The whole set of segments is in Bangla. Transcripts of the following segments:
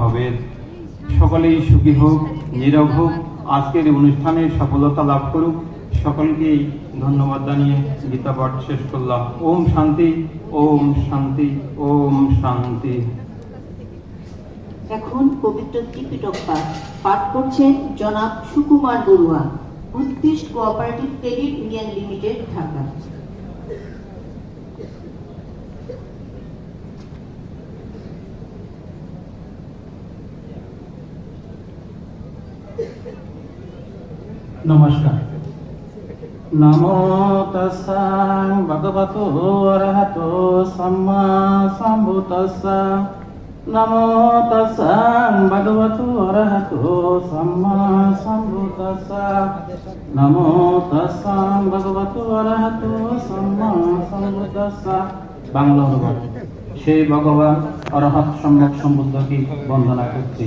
হবে। সকলেই সুখী হোক, নীরব হোক, আজকের এই অনুষ্ঠানের সফলতা লাভ করুক। সকলকেই ধন্যবাদ জানিয়ে গীতা পাঠ শেষ করলাম। ওম শান্তি ওম শান্তি ওম শান্তি। এখন পবিত্র ত্রিপিটক পাঠ। পাঠ করছেন জনাব Sukumar Barua Buddhist cooperative credit union limited, Dhaka. নমস্কার। নমো ভগবতো নমো ভগবতো অরহতো নমো তস্যাং ভগবতো অরহতো সম্ভুতস্যা। বাংলা সেই ভগবান অরহত সম্যক সম্বুদ্ধকে বন্দনা করছি।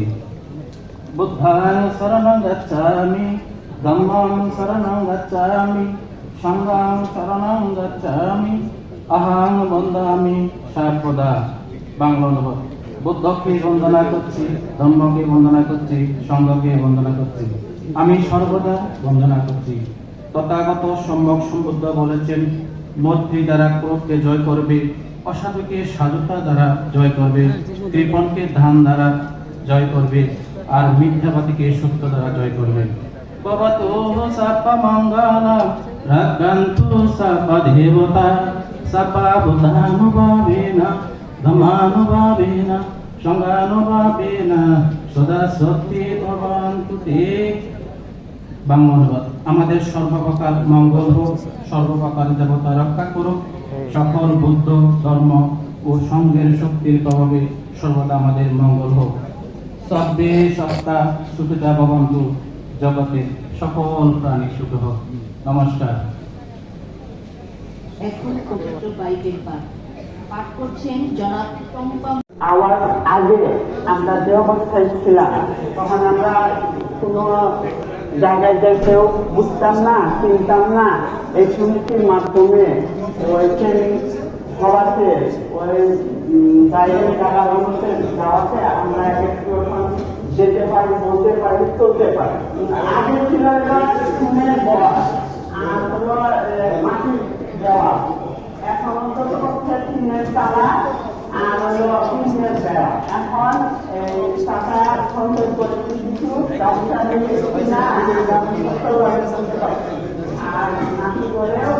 বুদ্ধাং শরণং গচ্ছামি ধম্মং শরণং গচ্ছামি সংঘং শরণং গচ্ছামি অহং বন্দামি সর্বদা বাংলা অনুবাদ। বুদ্ধকে বন্দনা করছি ধর্মকে বন্দনা করছি সংঘকে বন্দনা করছি। আমি সর্বদা বন্দনা করছি। তথাগত সম্যক সম্বুদ্ধ বলেছেন মৈত্রী দ্বারা ক্রোধকে জয় করবে, অসাধুকে সাধুতা দ্বারা জয় করবে কৃপণকে ধান দ্বারা জয় করবে। আর মিথ্যাবাদীকে সত্য দ্বারা জয় করবে আমাদের সর্বপ্রকার মঙ্গল হোক, সর্বপ্রকার দেবতা রক্ষা করুক। সকল বুদ্ধ, ধর্ম ও সঙ্গের শক্তির প্রভাবে সর্বদা আমাদের মঙ্গল হোক। সব্বে সত্তা সুখিতা ভবন্তু জগতে সকল প্রাণী সুখ হোক। নমস্কার। এখন পবিত্র বাইবেল পাঠ। পাঠ করছেন জনাব টম্পা আওয়াজ আগে আমরা যে অবস্থায় ছিলাম তখন আমরা কোনো জায়গায় যেতেও বুঝতাম না চিনতাম না এই সমিতির মাধ্যমে ওই ট্রেনিং সভাতে ওই বাইরের জায়গা যাওয়াতে আমরা একটু যেতে পারি, বলতে পারি, চলতে পারি। আগে ছিল শুনে বলা আর হলো মাটি দেওয়া। এখন অন্তত পক্ষে টিনের তালা আর হলো টিনের বেড়া এখন টাকা সঞ্চয় করে কিছু ব্যবসা। আর নাকি করেও